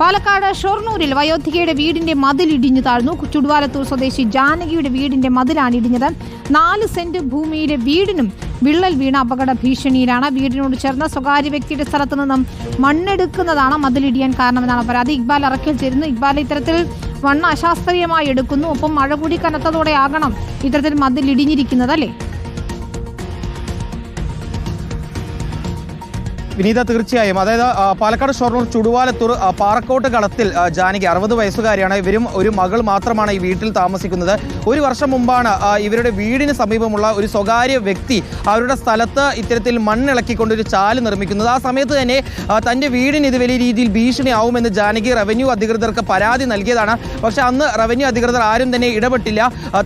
പാലക്കാട് ഷൊർണൂരിൽ വയോധികയുടെ വീടിന്റെ മതിൽ ഇടിഞ്ഞു താഴ്ന്നു. ചുടുവാലത്തൂർ സ്വദേശി ജാനകിയുടെ വീടിന്റെ മതിലാണ് ഇടിഞ്ഞത്. നാല് സെന്റ് ഭൂമിയിലെ വീടിനും വിള്ളൽ വീണ അപകട ഭീഷണിയിലാണ്. വീടിനോട് ചേർന്ന സ്വകാര്യ വ്യക്തിയുടെ സ്ഥലത്തു നിന്നും മണ്ണെടുക്കുന്നതാണ് മതിലിടിയാൻ കാരണമെന്നാണ് പരാതി. ഇക്ബാൽ അറക്കിൽ ചേരുന്നു. ഇക്ബാൽ ഇത്തരത്തിൽ മണ്ണ് അശാസ്ത്രീയമായി എടുക്കുന്നു. ഒപ്പം മഴ കൂടി കനത്തതോടെ ആകണം ഇത്തരത്തിൽ മതിൽ ഇടിഞ്ഞിരിക്കുന്നത് അല്ലേ? വിനീത തീർച്ചയായും. അതായത് പാലക്കാട് ഷൊർണൂർ ചുടുവാലത്തൂർ പാറക്കോട്ട് കളത്തിൽ ജാനകി അറുപത് വയസ്സുകാരിയാണ്. ഇവരും ഒരു മകൾ മാത്രമാണ് ഈ വീട്ടിൽ താമസിക്കുന്നത്. ഒരു വർഷം മുമ്പാണ് ഇവരുടെ വീടിന് സമീപമുള്ള ഒരു സ്വകാര്യ വ്യക്തി അവരുടെ സ്ഥലത്ത് ഇത്തരത്തിൽ മണ്ണിളക്കിക്കൊണ്ട് ഒരു ചാൽ നിർമ്മിക്കുന്നത്. ആ സമയത്ത് തന്നെ തന്റെ വീടിന് ഇത് വലിയ രീതിയിൽ ഭീഷണിയാവുമെന്ന് ജാനകി റവന്യൂ അധികൃതർക്ക് പരാതി നൽകിയതാണ്. പക്ഷേ അന്ന് റവന്യൂ അധികൃതർ ആരും തന്നെ ഇടപെട്ടില്ല.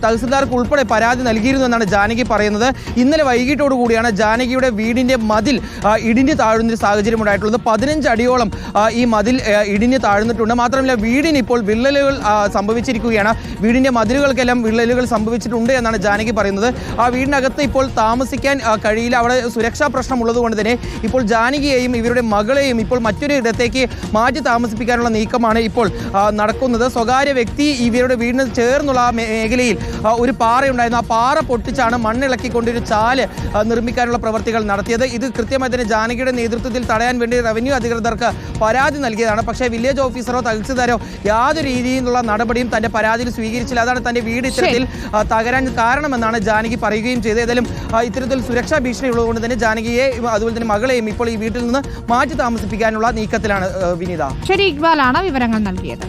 തഹസിൽദാർക്ക് ഉൾപ്പെടെ പരാതി നൽകിയിരുന്നു എന്നാണ് ജാനകി പറയുന്നത്. ഇന്നലെ വൈകിട്ടോടുകൂടിയാണ് ജാനകിയുടെ വീടിന്റെ മതിൽ ഇടിഞ്ഞു താഴുന്ന ഒരു സാഹചര്യം ഉണ്ടായിട്ടുള്ളത്. പതിനഞ്ച് അടിയോളം ഈ മതിൽ ഇടിഞ്ഞ് താഴ്ന്നിട്ടുണ്ട്. മാത്രമല്ല വീടിന് ഇപ്പോൾ വിള്ളലുകൾ സംഭവിച്ചിരിക്കുകയാണ്. വീടിന്റെ മതിലുകൾക്കെല്ലാം വിള്ളലുകൾ സംഭവിച്ചിട്ടുണ്ട് എന്നാണ് ജാനകി പറയുന്നത്. ആ വീടിനകത്ത് ഇപ്പോൾ താമസിക്കാൻ കഴിയില്ല. അവിടെ സുരക്ഷാ പ്രശ്നം ഉള്ളതുകൊണ്ട് തന്നെ ഇപ്പോൾ ജാനകിയെയും ഇവരുടെ മകളെയും ഇപ്പോൾ മറ്റൊരു ഇടത്തേക്ക് മാറ്റി താമസിപ്പിക്കാനുള്ള നീക്കമാണ് ഇപ്പോൾ നടക്കുന്നത്. സ്വകാര്യ വ്യക്തി ഇവരുടെ വീടിന് ചേർന്നുള്ള ആ മേഖലയിൽ ഒരു പാറയുണ്ടായിരുന്നു. ആ പാറ പൊട്ടിച്ചാണ് മണ്ണിളക്കിക്കൊണ്ട് ഒരു ചാൽ നിർമ്മിക്കാനുള്ള പ്രവർത്തികൾ നടത്തിയത്. ഇത് കൃത്യമായി തന്നെ ജാനകിയുടെ നേതൃത്വത്തിൽ തടയാൻ വേണ്ടി റവന്യൂ അധികൃതർക്ക് പരാതി നൽകിയതാണ്. പക്ഷേ വില്ലേജ് ഓഫീസറോ തഹസിൽദാരോ യാതൊരു രീതിയിലുള്ള നടപടിയും തന്റെ പരാതിയിൽ സ്വീകരിച്ചില്ല. അതാണ് തന്റെ വീട് ഇത്തരത്തിൽ തകരാൻ കാരണമെന്നാണ് ജാനകി പറയുകയും ചെയ്തത്. ഏതായാലും ഇത്തരത്തിൽ സുരക്ഷാ ഭീഷണി ഉള്ളതുകൊണ്ട് തന്നെ ജാനകിയെ അതുപോലെ തന്നെ മകളെയും ഇപ്പോൾ ഈ വീട്ടിൽ നിന്ന് മാറ്റി താമസിപ്പിക്കാനുള്ള നീക്കത്തിലാണ് വിനീത. ശരി ഇക്ബാലാണ് വിവരങ്ങൾ നൽകിയത്.